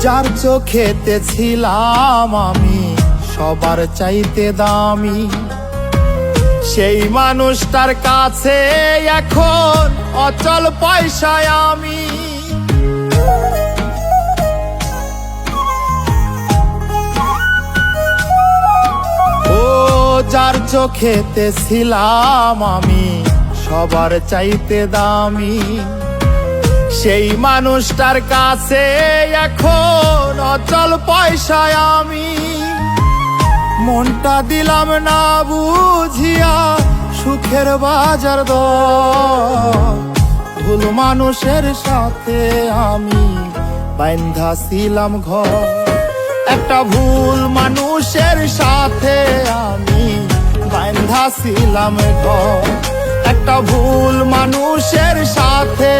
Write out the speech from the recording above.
যার চোখেতে ছিলাম আমি, সবার চাইতে দামি। সেই মানুষটার কাছে এখন অচল পয়সায় আমি। ও, যার চোখেতে ছিলাম আমি, সবার চাইতে দামি। সেই মানুষটার কাছে এখন অচল পয়সায় আমি মনটা দিলাম না বুঝিয়া সুখের বাজার দ ভুল মানুষের সাথে আমি বাইন্ধা ছিলাম ঘর। একটা ভুল মানুষের সাথে আমি বাইন্ধা ছিলাম ঘর। একটা ভুল মানুষের সাথে